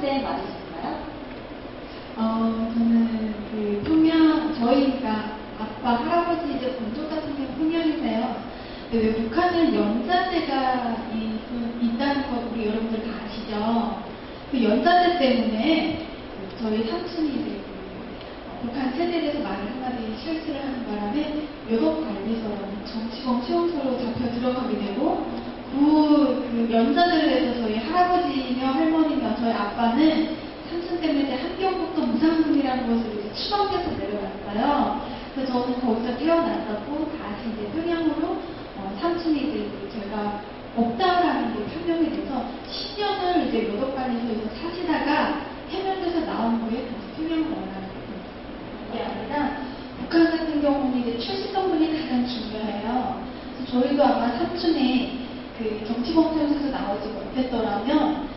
때 맞으셨나요? 어, 저는 그 평양, 저희가 아빠, 할아버지 이제 본족 같은 경우. 근데 왜 북한은 연자제가 이- 있다는 거 우리 여러분들 다 아시죠? 그 연자제 때문에 그 저희 삼촌이 이제 그 어, 북한 세대에서 말을 한마디 실수를 하는 바람에 외국 관리소라는 정치범 수용소로 잡혀 들어가게 되고 그, 그 연자제를 해서 저희 할아버지며 할머니며 저희 아빠는 삼촌 때문에 한경북도 무상금이라는 곳으로 이제 추방돼서 내려갔어요. 그래서 저는 거기서 태어났었고 다시 이제 평양으로 어, 삼촌이 이제 제가 없다라는 게 판명이 돼서 10년을 이제 요덕관에서 사시다가 해명돼서 나온 후에 다시 평양으로 올라가게 됐습니다. 이게 아니라 북한 같은 경우는 이제 출시성분이 가장 중요해요. 그래서 저희도 아마 삼촌이 그 정치범죄에서 나오지 못했더라면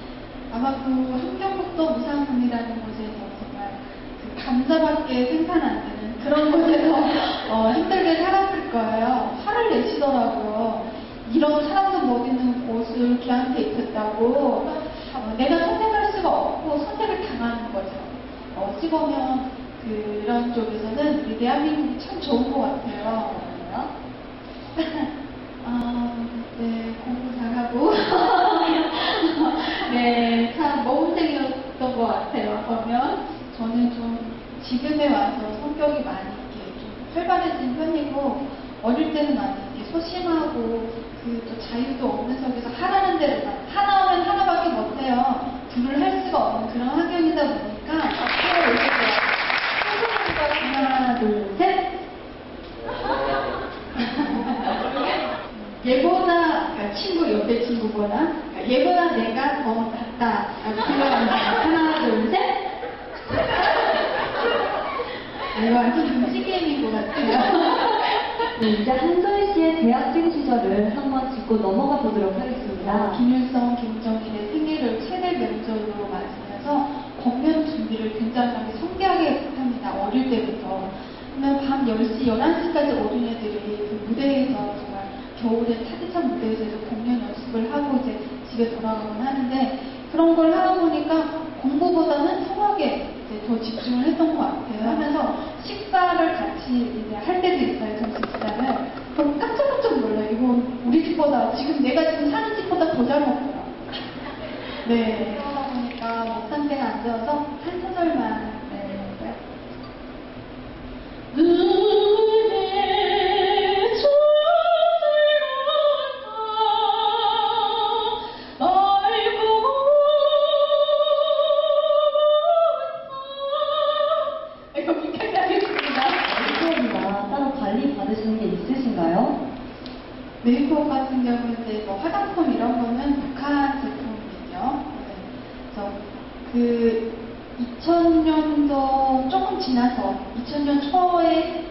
아마 그 한경북도 무상금이라는 곳에서 정말 그 감자밖에 생산 안 되는 그런 곳에서 어, 힘들게 살았을 거예요. 화를 내시더라고요. 이런 사람도 못 있는 곳을 걔한테 입혔다고 어, 내가 선택할 수가 없고 선택을 당하는 거죠. 어찌 보면 그런 쪽에서는 우리 대한민국이 참 좋은 것 같아요. 것 같아요. 보면 저는 좀 지금에 와서 성격이 많이 이렇게 좀 활발해진 편이고 어릴 때는 많이 이렇게 소심하고 그 또 자유도 없는 속에서 하라는 대로 만 하나 하면 하나밖에 못해요. 둘을 할 수가 없는 그런 환경이다 보니까 앞으로 이렇게 하나, 둘, 셋. 얘보다 그러니까 친구 옆에 친구보다 그러니까 얘보다 내가 더 낫다라고 생각합니다. 하나 둘 셋. 아, 이거 완전 금지 게임인 것 같아요. 네, 이제 한소희 씨의 대학생 시절을 한번 짚고 넘어가 보도록 하겠습니다. 김일성, 김정일의 생일을 최대 명절로 맞으면서 공연 준비를 굉장히 성대하게 합니다. 어릴 때부터. 그러면 밤 10시, 11시까지 어린 애들이 그 무대에서 정말 겨울에 따뜻한 무대에서 공연 연습을 하고 이제 집에 돌아가곤 하는데 그런 걸 하다 보니까 공부보다는 성악에 더 집중을 했던 것 같아요. 하면서 식사를 같이 이제 할 때도 있어요. 점심 식사를. 그럼 깜짝깜짝 놀라요. 이거 우리 집보다 지금 내가 지금 사는 집보다 더 잘 먹더라. 네. 그러다 보니까 목 상태가 안 좋아서 한 소절만 네, 해볼까요? 눈에 조스럽다 알고 여기까지 하겠습니다. 메이크업이나 따로 관리 받으시는 게 있으신가요? 메이크업 같은 경우 이제 뭐 화장품 이런 거는 북한 제품이죠. 네. 그래서 그 2000년도 조금 지나서 2000년 초에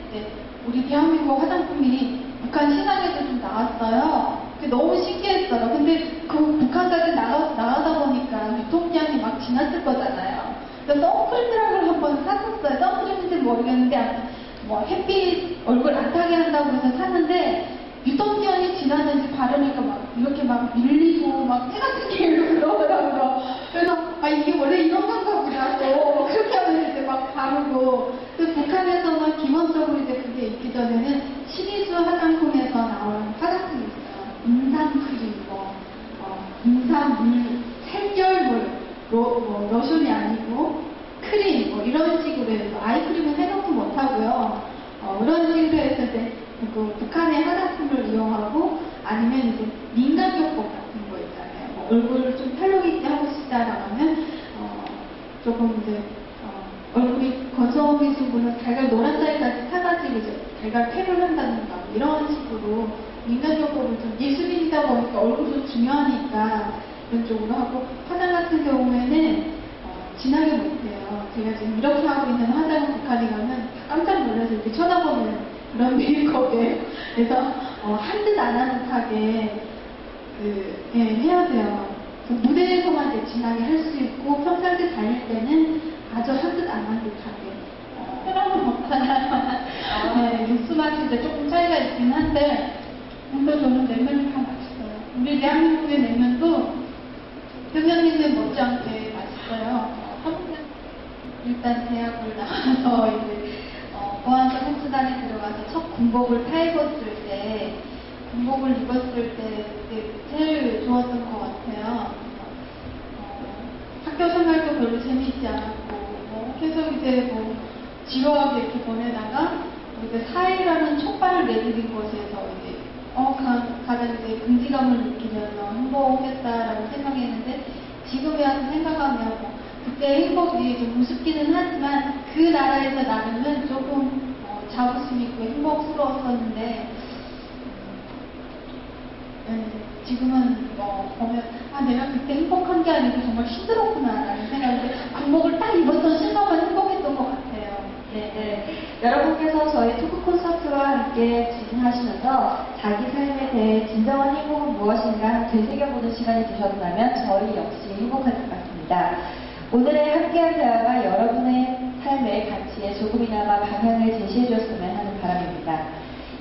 우리 대한민국 화장품이 북한 시장에도 좀 나왔어요. 너무 신기했어요. 근데 그 북한까지 나가, 나가다 보니까 유통기한이 막 지났을 거잖아요. 그래서 선크림이라고 한번 샀었어요. 선크림인지 모르겠는데 뭐 햇빛 얼굴 안 타게 한다고 해서 샀는데 유통기한이 지났는지 바르니까 막 이렇게 막 밀리고 막태 같은 게 이렇게 들어오더라고요. 그래서 아 이게 원래 이런 건가 보다 또 그렇게 하면 이제 막 바르고 그 북한에서는 기본적으로 이제 그게 있기 전에는 신의주 화장품에서 나온 화장품이 있어요. 인삼 크림, 뭐 어, 인삼물, 샘결물, 로, 뭐 로션이 아니고 크림 뭐 이런 식으로 해서 아이크림은 해놓고 못하고요. 어, 이런 식으로 해서 이제 그 이용하고 아니면 이제 민간요법 같은 거 있잖아요. 뭐 얼굴 좀 털록 있게 하고 싶다라고 하면 어, 조금 이제 어, 얼굴이 건성미신 분은 달걀 노란자리까지 사가지고 이제 달걀 팩을 한다든가 뭐 이런 식으로 민간요법을 좀 예술인이다 보니까 얼굴도 중요하니까 이런 쪽으로 하고 화장 같은 경우에는 어, 진하게 못해요. 제가 지금 이렇게 하고 있는 화장을 북한에 가면 다 깜짝 놀라서 이렇게 쳐다보는 그런 메이크업에 그래서 어, 한듯 안 하는 듯하게 그, 예, 해야 돼요. 그 무대에서만 이제 진하게 할 수 있고 평상시 다닐 때는 아주 한듯안한 듯하게 어, 해라고 못하나 네, 육수 이제 조금 차이가 있긴 한데 근데 저는 냉면이 다 맛있어요. 우리 대한민국의 냉면도 평양냉면 못지않게 맛있어요. 일단 대학을 나와서 이제 어, 보안과 생수단에 들어가서 첫 군복을 타입었을 때 군복을 입었을 때 제일 좋았던 것 같아요. 어, 학교 생활도 별로 재미있지 않았고 뭐 계속 이제 뭐 지루하게 이렇게 보내다가 이제 사회라는 촉발을 내드린 곳에서 이제 어 가, 가장 이제 긍지감을 느끼면서 행복했다라고 생각했는데 지금에 와서 생각하면 뭐 그때 행복이 좀 우습기는 하지만 그 나라에서 나름은 조금 어, 자부심 있고 행복스러웠었는데 음, 지금은 뭐 보면 아 내가 그때 행복한 게 아니고 정말 힘들었구나라는 생각인데 군복을 딱 입었던 순간만 행복했던 것 같아요. 네, 네. 여러분께서 저희 토크 콘서트와 함께 진행하시면서 자기 삶에 대해 진정한 행복은 무엇인가 되새겨보는 시간이 되셨다면 저희 역시 행복할 것 같습니다. 오늘의 함께한 대화가 여러분의 삶의 가치에 조금이나마 방향을 제시해 주었으면 하는 바람입니다.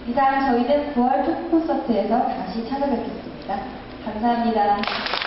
이상 저희는 9월 토크 콘서트에서 다시 찾아뵙겠습니다. 감사합니다.